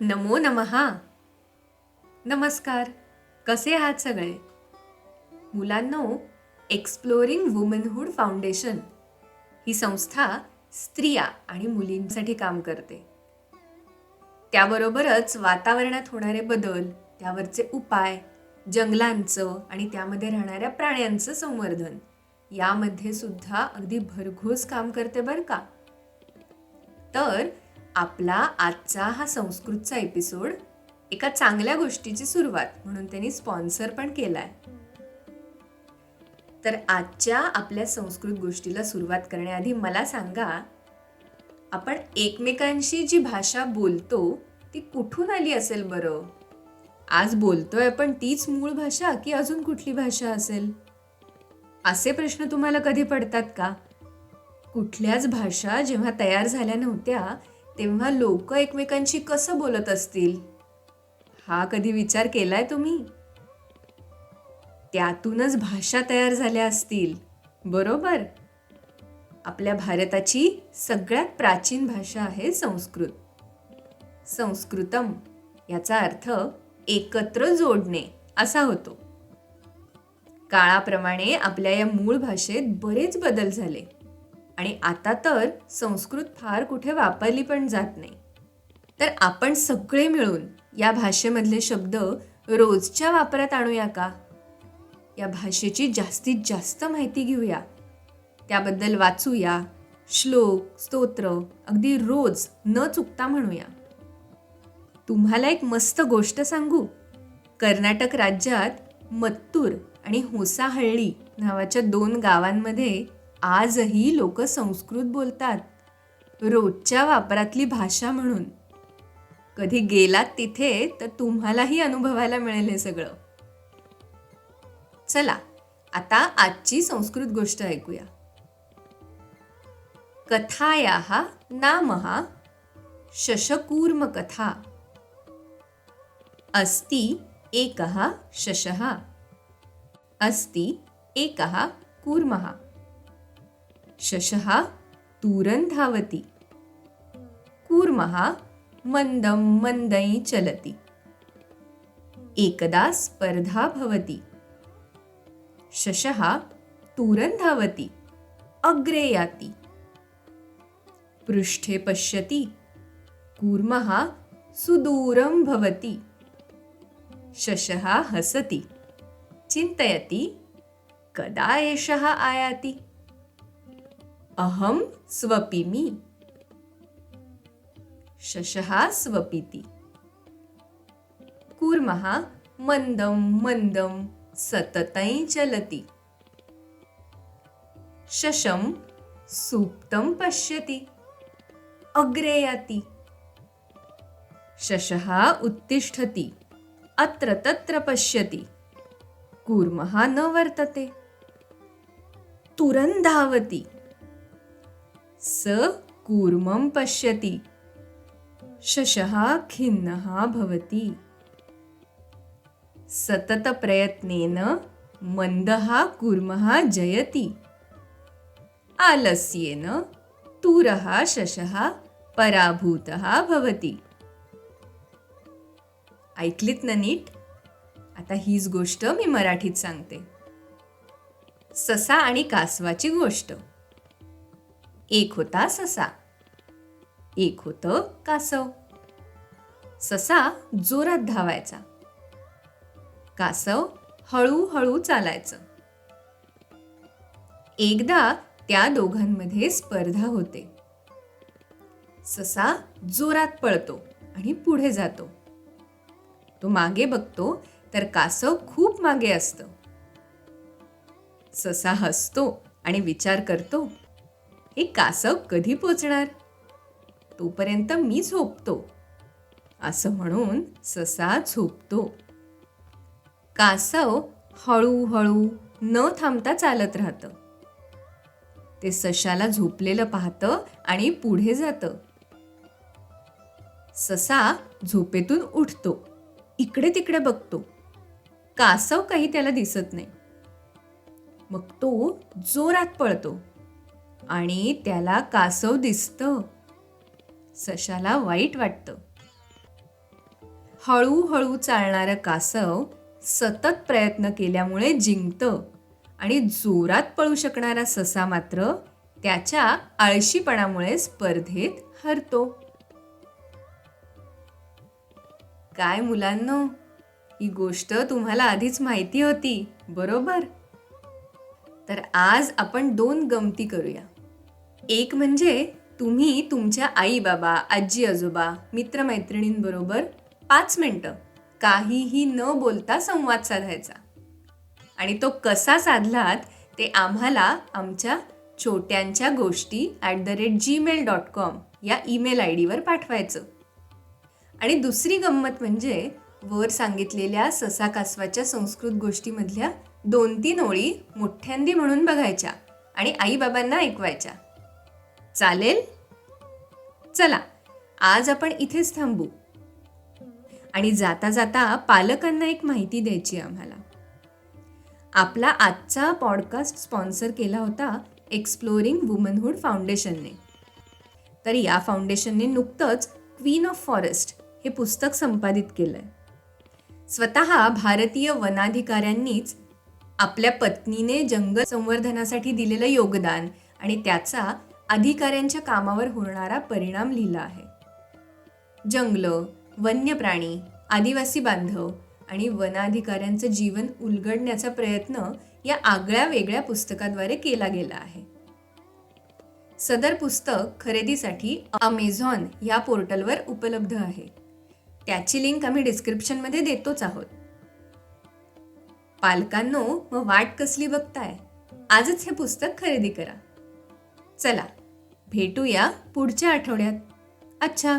नमो नमहा नमस्कार. कसे आहात सगळे? मुलांनो एक्सप्लोरिंग वुमनहूड फाउंडेशन ही संस्था स्त्रिया आणि मुलींसाठी काम करते. त्याबरोबरच वातावरणात होणारे बदल त्यावरचे उपाय जंगलांचं आणि त्यामध्ये राहणाऱ्या प्राण्यांचं संवर्धन यामध्ये सुद्धा अगदी भरघोस काम करते बरं का? तर आपला आजचा हा संस्कृतचा एपिसोड एका चांगल्या गोष्टीची सुरुवात म्हणून त्यांनी स्पॉन्सर पण केलाय. तर आजच्या आपल्या संस्कृत गोष्टीला सुरुवात करण्याआधी मला सांगा आपण एकमेकांशी जी भाषा बोलतो ती कुठून आली असेल बरं? आज बोलतोय आपण तीच मूळ भाषा की अजून कुठली भाषा असेल? असे प्रश्न तुम्हाला कधी पडतात का? कुठल्याच भाषा जेव्हा तयार झाल्या नव्हत्या तेव्हा लोक एकमेकांशी कसं बोलत असतील? हा कधी विचार केलाय तुम्ही? त्यातूनच भाषा तयार झाल्या असतील बरोबर? आपल्या भारताची सगळ्यात प्राचीन भाषा आहे संस्कृत. संस्कृतम याचा अर्थ एकत्र जोडणे असा होतो. काळाप्रमाणे आपल्या या मूळ भाषेत बरेच बदल झाले. आणि आता तर संस्कृत फार कुठे वापरली पण जात नाही. तर आपण सगळे मिळून या भाषेमधले शब्द रोजच्या वापरात आणूया का? या भाषेची जास्तीत जास्त माहिती घेऊया. त्याबद्दल वाचूया श्लोक स्तोत्र अगदी रोज न चुकता म्हणूया. तुम्हाला एक मस्त गोष्ट सांगू. कर्नाटक राज्यात मत्तूर आणि होसाहळ्ळी नावाच्या दोन गावांमध्ये आजही लोक संस्कृत बोलतात. रोजच्या वापरातली भाषा म्हणून. कधी गेलात तिथे तर तुम्हालाही अनुभवायला मिळेल हे सगळं. चला आता आजची संस्कृत गोष्ट ऐकूया. कथायाः शशकूर्म कथा अस्ति एकः शशः. अस्ति एकः कूर्मः. शशः तूरन धावति। कूर्मः मन्दं मन्दै चलति। एकदा स्पर्धा भवति। शशः तूरन धावति। अग्रे याति। पृष्ठे पश्यति। कूर्मः सुदूरं भवति। शशः हसति। चिन्तयति कदा एषः आयाति? अहं स्वपिमि। शशः स्वपिति। कूर्मः मन्दं मन्दं सततई चलति। शशं सुप्तम पश्यति। अग्रे याति शशः उत्तिष्ठति। अत्र तत्र पश्यति। कूर्मः न वर्तते। तुरंधावती स कूर्मं पश्यति। शशः खिन्नः भवति। सततप्रयत्नेन मन्दः कूर्मः जयति। आलस्येन तूरः शशः पराभूतः भवति। ऐकलीत ना नीट? आता हीच गोष्ट मी मराठीत सांगते। ससा आणि कासवाची गोष्ट। एक होता ससा. एक होतं कासव. ससा जोरात धावायचा. कासव हळूहळू चालायचं. एकदा त्या दोघांमध्ये स्पर्धा होते. ससा जोरात पळतो आणि पुढे जातो. तो मागे बघतो तर कासव खूप मागे असतं. ससा हसतो आणि विचार करतो हे कासव कधी पोचणार? तोपर्यंत मी झोपतो. असं म्हणून ससा झोपतो. कासव हळूहळू न थांबता चालत राहतं. ते सशाला झोपलेलं पाहतं आणि पुढे जातं. ससा झोपेतून उठतो. इकडे तिकडे बघतो. कासव काही त्याला दिसत नाही. मग तो जोरात पळतो. आणि त्याला कासव दिसतं. सशाला वाईट वाटतं. हळूहळू चालणारं कासव सतत प्रयत्न केल्यामुळे जिंकतं आणि जोरात पळू शकणारा ससा मात्र त्याच्या आळशीपणामुळे स्पर्धेत हरतो. काय मुलांनो ही गोष्ट तुम्हाला आधीच माहिती होती बरोबर? तर आज आपण दोन गमती करूया. एक म्हणजे तुम्ही तुमच्या आई बाबा आजी आजोबा मित्रमैत्रिणींबरोबर पाच मिनटं काहीही न बोलता संवाद साधायचा. आणि तो कसा साधलात ते आम्हाला आमच्या छोट्यांच्या गोष्टी at the rate Gmail dot com या ईमेल आय डीवर पाठवायचं. आणि दुसरी गंमत म्हणजे वर सांगितलेल्या ससा कासवाच्या संस्कृत गोष्टीमधल्या दोन तीन ओळी मोठ्यांदी म्हणून बघायच्या आणि आईबाबांना ऐकवायच्या. चालेल? चला आज आपण इथेच थांबू. आणि जाता जाता पालकांना एक माहिती द्यायची आम्हाला. आपला आजचा पॉडकास्ट स्पॉन्सर केला होता एक्सप्लोरिंग वुमनहूड फाउंडेशनने. तर या फाउंडेशनने नुकतंच क्वीन ऑफ फॉरेस्ट हे पुस्तक संपादित केलंय. स्वतः भारतीय वनाधिकाऱ्यांनीच आपल्या पत्नीने जंगल संवर्धनासाठी दिलेलं योगदान आणि त्याचा अधिकाऱ्यांच्या कामावर होणारा परिणाम लिहिला आहे. जंगलं वन्य प्राणी आदिवासी बांधव आणि वनाधिकाऱ्यांचं जीवन उलगडण्याचा प्रयत्न या आगळ्या वेगळ्या पुस्तकाद्वारे केला गेला आहे. सदर पुस्तक खरेदीसाठी अमेझॉन या पोर्टलवर उपलब्ध आहे. त्याची लिंक आम्ही डिस्क्रिप्शनमध्ये देतोच आहोत. पालकांनो मग वाट कसली बघताय? आजच हे पुस्तक खरेदी करा. चला भेटूया पुढच्या आठवड्यात. अच्छा!